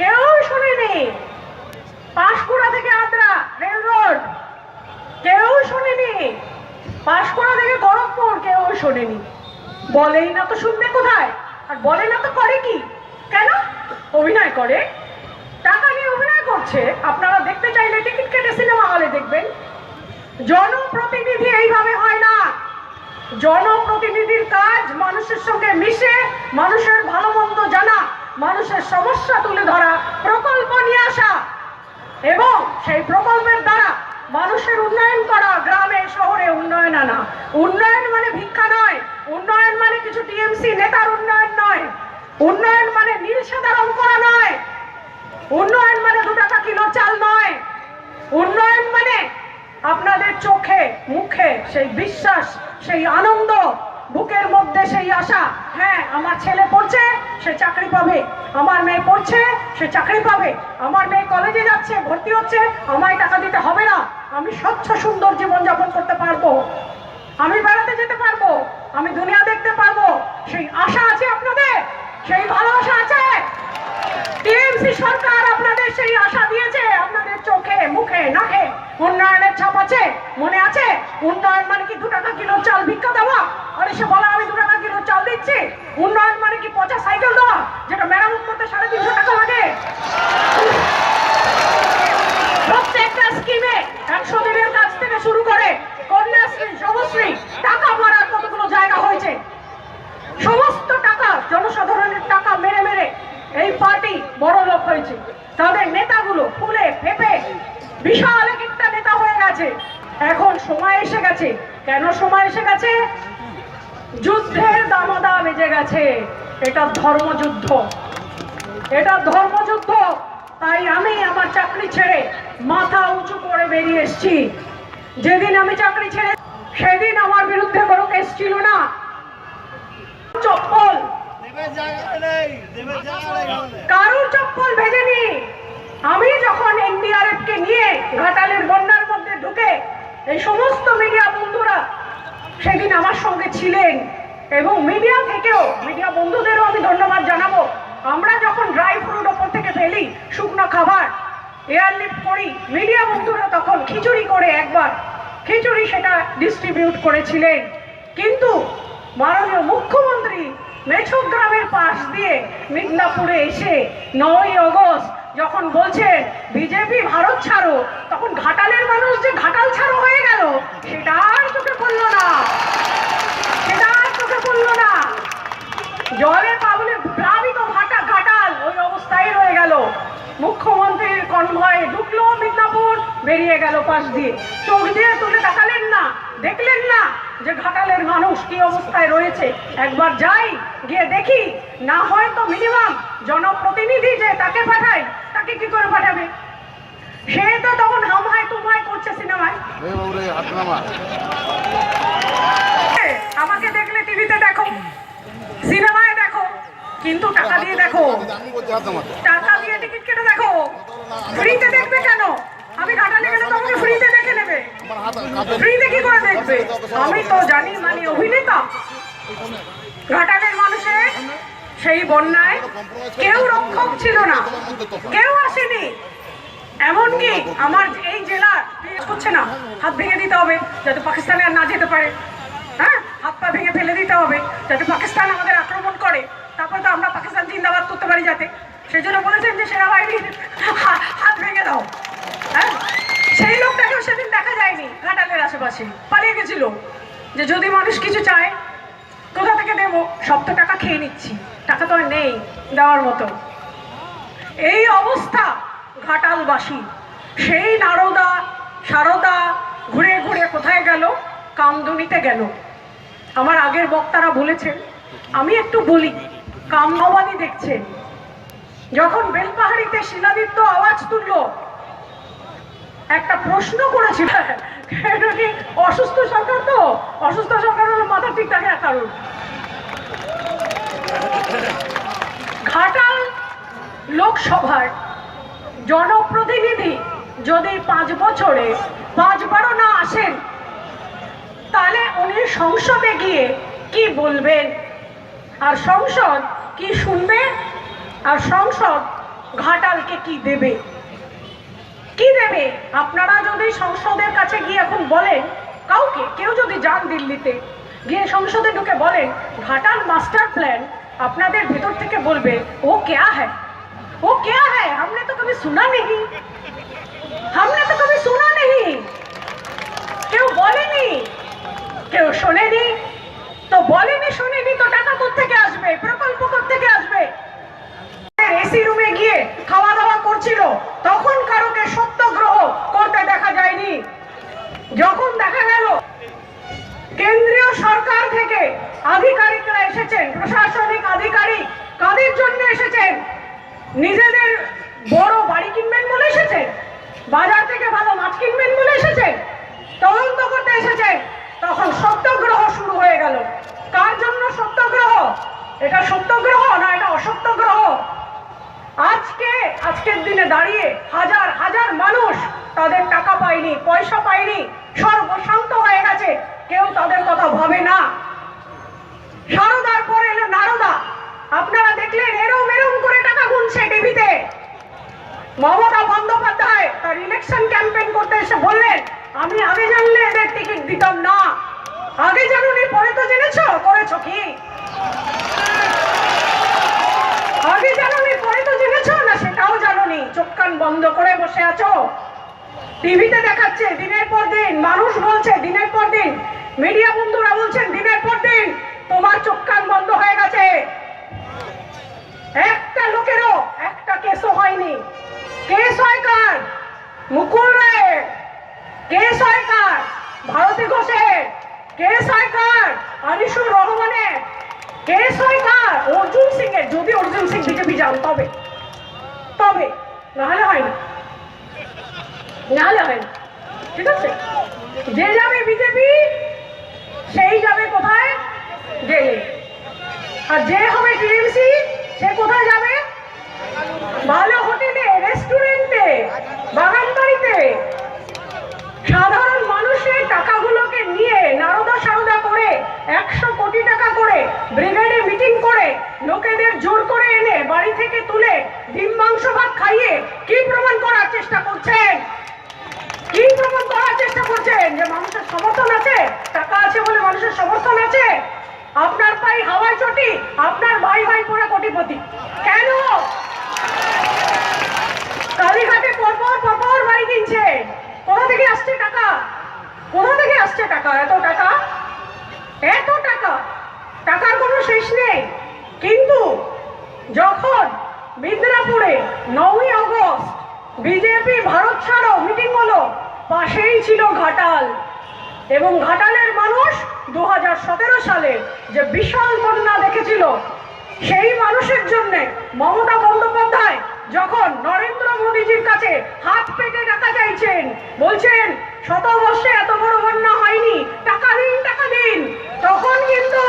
কেউ শুনেনি। পাঁশকুড়া থেকে Adra, rail road. কেউ শোনেনি। পাঁশকুড়া থেকে গরমপুর, কেউ শোনেনি। বলেই না তো শুনবে কোথায়? আর বলে না তো করে কি? কেন? অভিনয় করে। টাকা নিয়ে অভিনয় করছে। আপনারা দেখতে চাইলে টিকিট কেটে সিনেমা হলে দেখবেন। জনপ্রতিনিধি এইভাবে হয় না। জনপ্রতিনিধির কাজ মানুষের সঙ্গে মিশে, মানুষের ভালো মন্দ জানা। মানুষের সমস্যা তুলে ধরা, প্রকল্প নিয়ে আসা। এবং সেই প্রকল্পের দ্বারা মানুষের উন্নয়ন করা গ্রামে, শহরে উন্নয়ন আনা। উন্নয়ন মানে ভিক্ষা নয়, উন্নয়ন মানে কিছু টিএমসি নেতার উন্নয়ন নয়। উন্নয়ন মানে নীল সাদা রং করা নয়। উন্নয়ন মানে দু টাকা কিলো চাল নয়। উন্নয়ন মানে আপনাদের চোখে, মুখে সেই বিশ্বাস, সেই আনন্দ বুকের মধ্যে সেই আশা হ্যাঁ আমার ছেলে পড়ছে, সে চাকরি পাবে। আমার মেয়ে পড়ছে, সে চাকরি পাবে। আমার মেয়ে কলেজে যাচ্ছে, ভর্তি হচ্ছে, আমায় টাকা দিতে হবে না। আমি স্বচ্ছ, সুন্দর জীবন যাপন করতে পারব। আমি বেড়াতে যেতে পারব। আমি দুনিয়া দেখতে পারব। সেই আশা আছে আপনাদের? সেই ভালোবাসা আছে? মনে মানে স্কিমে একশো দিনের কাছ থেকে শুরু করে কন্যাশ্রী টাকা মারার কতগুলো জায়গা হয়েছে? সমস্ত টাকা, জনসাধারণের টাকা মেরে মেরে এই পার্টি বড় লোক হয়েছে। তাদের নেতাগুলো ফুলে ফেপে বিশাল এক একটা নেতা হয়ে গেছে। এখন সময় এসে গেছে। কেন সময় এসে গেছে? যুদ্ধের দামদা বেজে গেছে। এটা ধর্মযুদ্ধ। এটা ধর্মযুদ্ধ। তাই আমি আমার চাকরি ছেড়ে মাথা উঁচু করে বেরিয়ে এসেছি। যেদিন আমি চাকরি ছেড়ে সেদিন আমার বিরুদ্ধে কোনো কেস ছিল না চপ্পল দেবের জায়গা নেই দেবের জায়গা নেই এখানে। কারুর চপ্পল ভেজেনি। আমি যখন এনডিআরএফ কে নিয়ে ঘাটালের বন্যার মধ্যে ঢুকে এই সমস্ত মিডিয়া বন্ধুরা সেদিন আমার সঙ্গে ছিলেন এবং মিডিয়া থেকেও, মিডিয়া বন্ধুদেরও আমি ধন্যবাদ জানাব। আমরা যখন ড্রাই ফ্রুট ওপর থেকে ফেলি, শুকনো খাবার এয়ারলিফট করি, মিডিয়া বন্ধুরা তখন খিচুড়ি করে একবার, খিচুড়ি সেটা ডিস্ট্রিবিউট করেছিলেন। কিন্তু মাননীয় মুখ্যমন্ত্রী মেছক গ্রামের পাশ দিয়ে মিদনাপুরে এসে নয় অগস্ট যখন বলছেন বিজেপি ভারত ছাড়ো, তখন ঘাটালের মানুষ যে ঘাটাল ছাড়ো হয়ে গেল, সেটা আর চোখে পড়ল না। সেটা আর চোখে পড়ল না। জলে পাবলে প্লাবিত ঘাটা ঘাটাল ওই অবস্থায় রয়ে গেল। মুখ্যমন্ত্রীর কনভয়ে ঢুকলো মিদনাপুর, বেরিয়ে গেল পাশ দিয়ে। চোখ দিয়ে তুলে তাকালেন না, দেখলেন না। যে ঘাটালের মানুষ কি অবস্থায় রয়েছে একবার যাই গিয়ে দেখি। না হয় তো মিনিমাম জনপ্রতিনিধি যে তাকে পাঠায় তাকে কি করে পাঠাবে? সে তো তখন হামহাই তুমহাই করছে সিনেমায়। আমাকে দেখলে টিভিতে দেখো সিনেমায় দেখো কিন্তু টাকা দিয়ে দেখো। টাকা দিয়ে টিকিট কেটে দেখো ফ্রিতে দেখবে কেন আমি ঘাটালে গেলে তো আমাকে ফ্রিতে দেখে নেবে আমার হাত কাঁপে ফ্রিতে কি করে দেখবে আমি তো জানি মানে অভিনেতা। ঘাটালের মানুষের সেই বন্যায় কেউ রক্ষক ছিল না। কেউ আসেনি। এমনকি আমার এই জেলার করছে না। হাত ভেঙে দিতে হবে যাতে পাকিস্তানে আর না যেতে পারে। হ্যাঁ? হাত পা ভেঙে ফেলে দিতে হবে যাতে পাকিস্তান আমাদের আক্রমণ করে। তারপরে তো আমরা পাকিস্তান জিন্দাবাদ করতে পারি যাতে। সেই জন্য বলেছেন যে সেনাবাহিনীর হাত ভেঙে দাও। হ্যাঁ সেই লোকটাকেও সেদিন দেখা যায়নি ঘাটালের আশেপাশে পালিয়ে গেছিল। যে যদি মানুষ কিছু চায়, কোথা থেকে দেবো? সব তো টাকা খেয়ে নিচ্ছি। টাকা তো আর নেই দেওয়ার মতো। এই অবস্থা ঘাটালবাসী। সেই নারদা, সারদা ঘুরে ঘুরে কোথায় গেল? কামদুনিতে গেল। আমার আগের বক্তারা বলেছেন, আমি একটু বলি কামভবানী দেখছেন যখন বেলপাহাড়িতে শিলাদিত্য আওয়াজ তুললো একটা প্রশ্ন করেছিল। অসুস্থ সরকার তো? অসুস্থ সরকার হলো মাথা ঠিক থাকে কারণ ঘাটাল লোকসভার জনপ্রতিনিধি যদি পাঁচ বছরে পাঁচবারও না আসেন, তাহলে উনি সংসদে গিয়ে কি বলবেন? আর সংসদ কি শুনবে? আর সংসদ ঘাটালকে কি দেবে? কি দেবে আপনারা যদি সংসদের কাছে গিয়ে এখন বলেন কাউকে কেউ যদি যান দিল্লিতে গিয়ে সংসদে ঢুকে বলেন ঘাটাল মাস্টার প্ল্যান আপনাদের ভেতর থেকে বলবে ও क्या है वो क्या है हमने तो कभी सुना नहीं हमने तो कभी सुना नहीं কেউ বলেনি কেউ শোনেনি তো বলেনি শোনেনি তো টাকা থেকে নিজেদের বড় বাড়ি কিনবেন বলে এসেছেন বাজার থেকে ভালো মাছ কিনবেন বলে এসেছেন তদন্ত করতে এসেছেন তখন সত্যগ্রহ শুরু হয়ে গেল। কার জন্য সত্যগ্রহ? এটা সত্যগ্রহ না এটা অসত্যগ্রহ? আজকে, আজকের দিনে দাঁড়িয়ে হাজার হাজার মানুষ তাদের টাকা পায়নি, পয়সা পায়নি, সর্বশান্ত হয়ে গেছে। কেউ তাদের কথা ভাবে না। সারদার পর এলো নারদা। আপনারা দেখলেন এরম এরম করে টাকা গুনছে টিভিতে। মমতা বন্দ্যোপাধ্যায় তার ইলেকশন ক্যাম্পেইন করতে এসে বললেন, আমি আগে জানলে এদের টিকিট দিতাম না। আগে জানুনি, পরে তো জেনেছো? করেছ কি? আগে জানোনি, পরে তো জেনেছো? না, সেটাও জানোনি। চোখ কান বন্ধ করে বসে আছো? টিভিতে দেখাচ্ছে, দিনের পর দিন, মানুষ বলছে, দিনের পর দিন মিডিয়া বন্ধুরা বলছেন, দিনের পর দিন, তোমার চোখ কান বন্ধ হয়ে গেছে। একটা লোকেরও একটা কেসও হয়নি। কেস হয় কার মুকুল রায়ের কেস হয় কার ভারতী ঘোষের। কেস হয় কার আনিসুর রহমানের। কেস হয় কার অর্জুন সিং এর যদি অর্জুন সিং বিজেপি যান, তবে। তবে। নাহলে হয় না। নাহলে হয় না। ঠিক আছে? যে যাবে বিজেপি, সেই যাবে কোথায়? জেলে আর যে হবে টিএমসি সে কোথায় যাবে? ভালো হোটেলে, রেস্টুরেন্টে বাগান বাড়িতে সাধারণ মানুষের টাকাগুলোকে নিয়ে নারদা সারদা করে একশো কোটি টাকা করে ব্রিগেডে মিটিং করে লোকেদের জোর করে এনে বাড়ি থেকে তুলে ডিম, মাংস, ভাত খাইয়ে কি প্রমাণ করার চেষ্টা করছেন? কি প্রমাণ করার চেষ্টা করছেন যে মানুষের সমর্থন আছে বলে মানুষের সমর্থন আছে পাই হাওয়াই চটি, আপনার ভাই ভাই পড়া কোটিপতি। কেন? কালীঘাটে পরপর পরপর বাড়ি কিনছে। কোথা থেকে আসছে টাকা? কোথা থেকে আসছে টাকা? এত টাকা? এত টাকা? টাকার কোনো শেষ নেই। কিন্তু যখন মিদনাপুরে নয়ই আগস্ট, বিজেপি ভারত ছাড়ো, মিটিং হলো, পাশেই ছিল ঘাটাল। এবং ঘাটালের মানুষ দু সালে যে বিশাল বন্যা দেখেছিল, সেই মানুষের জন্য মমতা বন্দ্যোপাধ্যায় যখন নরেন্দ্র মোদীজির কাছে হাত পেটে টাকা চাইছেন বলছেন, শত বর্ষে এত বড় বন্যা হয়নি, টাকা দিন টাকা দিন। তখন কিন্তু